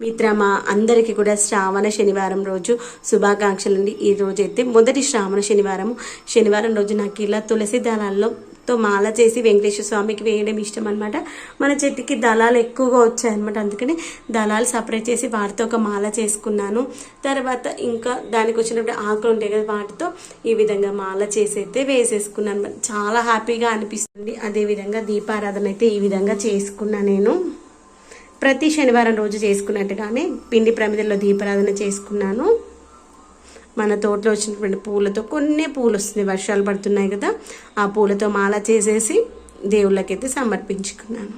మిత్రమా అందరికీ కూడా శ్రావణ శనివారం రోజు శుభాకాంక్షలు అండి ఈ రోజు అయితే మొదటి శ్రావణ శనివారం శనివారం రోజు నాకు ఇలా తులసి దళాల్లో తో మాల చేసి వెంకటేశ్వర స్వామికి వేయడం ఇష్టం అనమాట మన చెట్టుకి దళాలు ఎక్కువగా వచ్చాయన్నమాట. అందుకని దళాలు సపరేట్ చేసి వాటితో ఒక మాల చేసుకున్నాను. తర్వాత ఇంకా దానికి వచ్చినప్పుడు ఆకులు ఉంటాయి కదా వాటితో ఈ విధంగా మాల చేసి అయితే వేసేసుకున్నాను. చాలా హ్యాపీగా అనిపిస్తుంది. అదేవిధంగా దీపారాధన అయితే ఈ విధంగా చేసుకున్నా నేను. ప్రతి శనివారం రోజు చేసుకున్నట్టుగానే పిండి ప్రమిదల్లో దీపారాధన చేసుకున్నాను. మన తోటలో వచ్చినటువంటి పూలతో కొన్ని పూలు వస్తున్నాయి వర్షాలు పడుతున్నాయి కదా ఆ పూలతో మాల చేసేసి దేవుళ్ళకైతే సమర్పించుకున్నాను.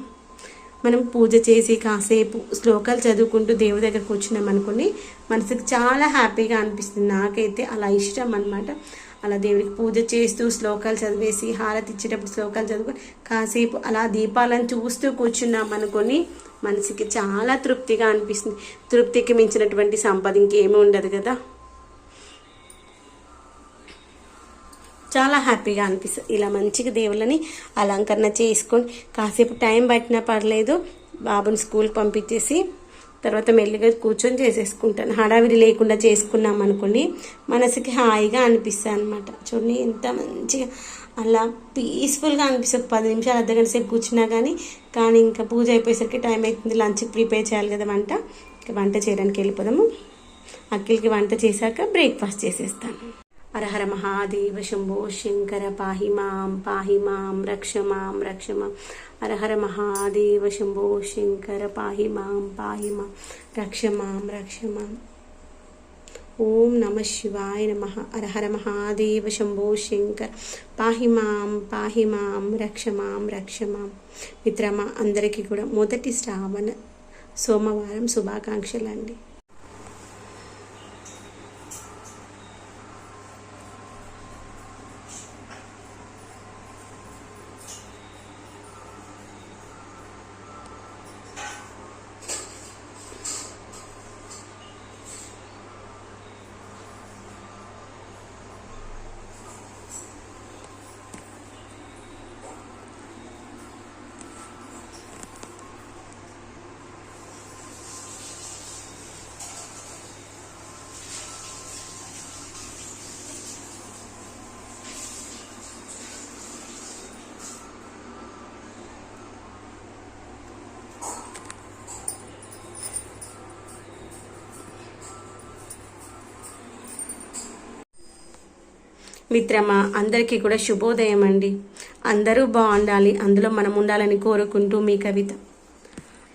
మనం పూజ చేసి కాసేపు శ్లోకాలు చదువుకుంటూ దేవుడి దగ్గర కూర్చున్నాం అనుకోండి మనసుకి చాలా హ్యాపీగా అనిపిస్తుంది. నాకైతే అలా ఇష్టం అనమాట అలా దేవుడికి పూజ చేస్తూ శ్లోకాలు చదివేసి హారతి ఇచ్చేటప్పుడు శ్లోకాలు చదువుకొని కాసేపు అలా దీపాలను చూస్తూ కూర్చున్నాం అనుకొని మనసుకి చాలా తృప్తిగా అనిపిస్తుంది. తృప్తికి మించినటువంటి సంపద ఇంకేమీ ఉండదు కదా. చాలా హ్యాపీగా అనిపిస్తుంది. ఇలా మంచిగా దేవుళ్ళని అలంకరణ చేసుకొని కాసేపు టైం పట్టినా పర్లేదు బాబుని స్కూల్కి పంపించేసి తర్వాత మెల్లిగా కూర్చొని చేసేసుకుంటాను. హడావిడి లేకుండా చేసుకున్నాం అనుకోండి మనసుకి హాయిగా అనిపిస్తుంది అనమాట చూడండి ఎంత మంచిగా అలా పీస్ఫుల్గా అనిపిస్తుంది. పది నిమిషాలు అర్ధ గంట సేపు కూర్చున్నా కానీ కానీ ఇంకా పూజ అయిపోయేసరికి టైం అవుతుంది లంచ్కి ప్రిపేర్ చేయాలి కదా వంట. ఇంకా వంట చేయడానికి వెళ్ళిపోదాము. అక్కిలకి వంట చేశాక బ్రేక్ఫాస్ట్ చేసేస్తాను. అరహర మహాదేవ శంభో శంకర పాహి మాం పాహి మాం రక్ష మాం రక్ష మాం హరహర మహాదేవ శంభో శంకర పాహి మాం పాహి మాం రక్ష మాం రక్ష మాం ఓం నమ శివాయ నమ అరహర మహాదేవ శంభో శంకర్ పాహి మాం పాహి మాం రక్ష మాం రక్ష మాం మిత్రమా అందరికీ కూడా మొదటి శ్రావణ సోమవారం శుభాకాంక్షలు అండి మిత్రమా అందరికీ కూడా శుభోదయం అండి. అందరూ బాగుండాలి. అందులో మనం ఉండాలని కోరుకుంటూ మీ కవిత.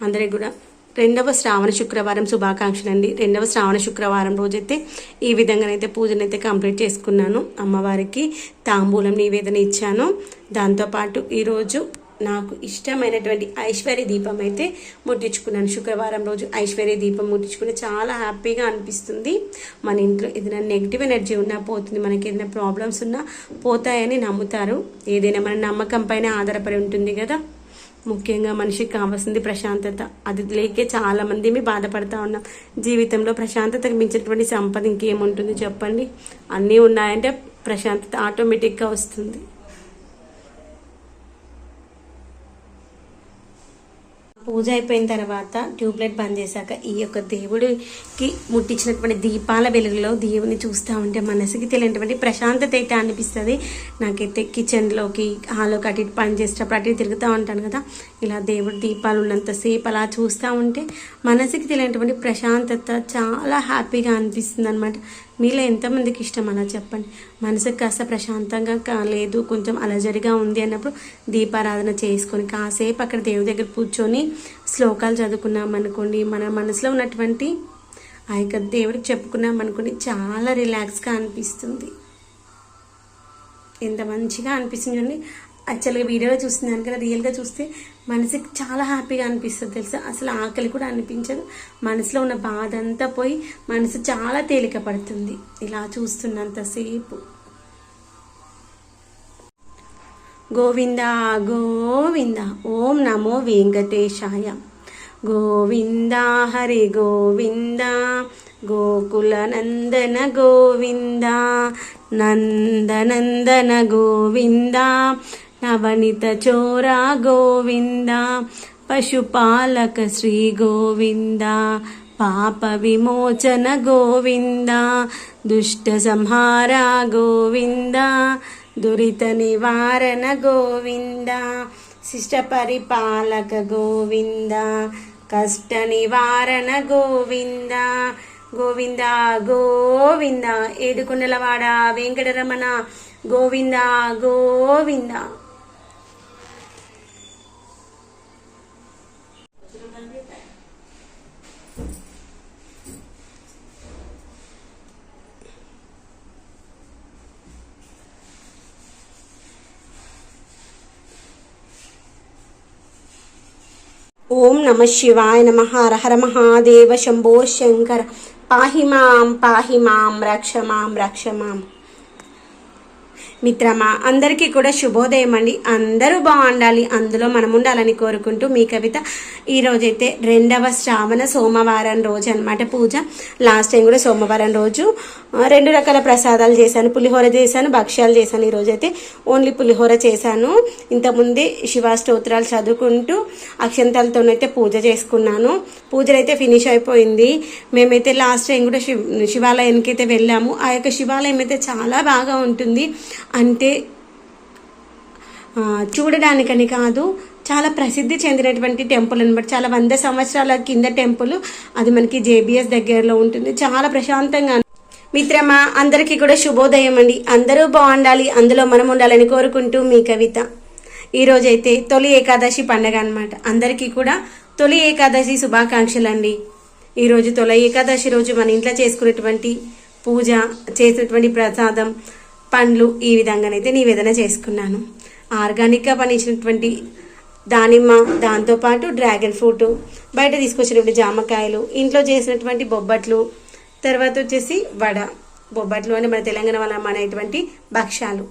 అందరికి కూడా రెండవ శ్రావణ శుక్రవారం శుభాకాంక్షలు అండి రెండవ శ్రావణ శుక్రవారం రోజైతే ఈ విధంగానైతే పూజనైతే కంప్లీట్ చేసుకున్నాను. అమ్మవారికి తాంబూలం నివేదన ఇచ్చాను. దాంతోపాటు ఈరోజు నాకు ఇష్టమైనటువంటి ఐశ్వర్య దీపం అయితే ముట్టించుకున్నాను. శుక్రవారం రోజు ఐశ్వర్య దీపం ముట్టించుకుని చాలా హ్యాపీగా అనిపిస్తుంది. మన ఇంట్లో ఏదైనా నెగిటివ్ ఎనర్జీ ఉన్నా పోతుంది. మనకి ఏదైనా ప్రాబ్లమ్స్ ఉన్నా పోతాయని నమ్ముతారు. ఏదైనా మన నమ్మకం పైన ఆధారపడి ఉంటుంది కదా. ముఖ్యంగా మనిషికి కావాల్సింది ప్రశాంతత. అది లేకే చాలా మంది మీ బాధపడతా ఉన్నాం. జీవితంలో ప్రశాంతతకు మించినటువంటి సంపద ఇంకేముంటుంది చెప్పండి? అన్నీ ఉన్నాయంటే ప్రశాంతత ఆటోమేటిక్గా వస్తుంది. పూజ అయిపోయిన తర్వాత ట్యూబ్లైట్ బంద్ చేశాక ఈ యొక్క దేవుడికి ముట్టించినటువంటి దీపాల వెలుగులో దేవుని చూస్తూ ఉంటే మనసుకి తెలియనటువంటి ప్రశాంతత అయితే అనిపిస్తుంది. నాకైతే కిచెన్లోకి హాల్లోకి అటు ఇటు పని చేసేటప్పుడు అటు ఇటు తిరుగుతూ ఉంటాను కదా. ఇలా దేవుడి దీపాలు ఉన్నంతసేపు అలా చూస్తూ ఉంటే మనసుకి తెలియనటువంటి ప్రశాంతత చాలా హ్యాపీగా అనిపిస్తుంది అనమాట మీలో ఎంతమందికి ఇష్టం? అలా చెప్పండి. మనసుకు కాస్త ప్రశాంతంగా కాలేదు కొంచెం అలజడిగా ఉంది అన్నప్పుడు దీపారాధన చేసుకొని కాసేపు అక్కడ దేవుడి దగ్గర కూర్చొని శ్లోకాలు చదువుకున్నాం అనుకోండి మన మనసులో ఉన్నటువంటి ఆ యొక్క దేవుడికి చెప్పుకున్నాం అనుకోండి చాలా రిలాక్స్గా అనిపిస్తుంది. ఎంత మంచిగా అనిపిస్తుంది చూడండి. యాక్చువల్గా వీడియోలో చూస్తున్నాను కదా రియల్గా చూస్తే మనసుకి చాలా హ్యాపీగా అనిపిస్తుంది తెలుసా? అసలు ఆకలి కూడా అనిపించదు. మనసులో ఉన్న బాధ అంతా పోయి మనసు చాలా తేలిక పడుతుంది. ఇలా చూస్తున్నంతసేపు. గోవింద గోవింద ఓం నమో వెంకటేశాయ. గోవింద హరి గోవింద గోకులనందన గోవింద నందనందన గోవింద నవనిత చోర గోవింద పశుపాలక శ్రీ గోవింద పాప విమోచన గోవింద దుష్ట సంహార గోవింద దురిత నివారణ గోవింద శిష్ట పరిపాలక గోవింద కష్ట నివారణ గోవింద గోవింద గోవింద ఏడుకొండలవాడ వెంకటరమణ గోవింద గోవింద. ఓం నమ శివాయ నమ హర మహాదేవ శంభో శంకర. పాహి మాం పాహి మాం రక్ష మాం రక్ష మాం. మిత్రమా అందరికీ కూడా శుభోదయం అండి. అందరూ బాగుండాలి. అందులో మనం ఉండాలని కోరుకుంటూ మీ కవిత ఈరోజైతే రెండవ శ్రావణ సోమవారం రోజు అనమాట పూజ. లాస్ట్ టైం కూడా సోమవారం రోజు రెండు రకాల ప్రసాదాలు చేశాను. పులిహోర చేశాను భక్ష్యాలు చేశాను. ఈ రోజైతే ఓన్లీ పులిహోర చేశాను. ఇంతకుముందే శివ స్తోత్రాలు చదువుకుంటూ అక్షంతాలతోనైతే పూజ చేసుకున్నాను. పూజలు అయితే ఫినిష్ అయిపోయింది. మేమైతే లాస్ట్ టైం కూడా శివ శివాలయానికి అయితే వెళ్ళాము. ఆ యొక్క శివాలయం అయితే చాలా బాగా ఉంటుంది. అంటే చూడడానికని కాదు చాలా ప్రసిద్ధి చెందినటువంటి టెంపుల్ అనమాట చాలా వంద సంవత్సరాల కింద టెంపుల్. అది మనకి జేబిఎస్ దగ్గరలో ఉంటుంది. చాలా ప్రశాంతంగా మిత్రమా అందరికీ కూడా శుభోదయం అండి. అందరూ బాగుండాలి. అందులో మనం ఉండాలని కోరుకుంటూ మీ కవిత. ఈరోజైతే తొలి ఏకాదశి పండగ అనమాట అందరికీ కూడా తొలి ఏకాదశి శుభాకాంక్షలు అండి ఈరోజు తొలి ఏకాదశి రోజు మన ఇంట్లో చేసుకునేటువంటి పూజ చేసినటువంటి ప్రసాదం పండ్లు ఈ విధంగానైతే నివేదన చేసుకున్నాను. ఆర్గానిక్గా పండించినటువంటి దానిమ్మ దాంతోపాటు డ్రాగన్ ఫ్రూట్ బయట తీసుకొచ్చినటువంటి జామకాయలు ఇంట్లో చేసినటువంటి బొబ్బట్లు తర్వాత వచ్చేసి వడ. బొబ్బట్లు అంటే మన తెలంగాణ వల్ల అనేటువంటి భక్ష్యాలు.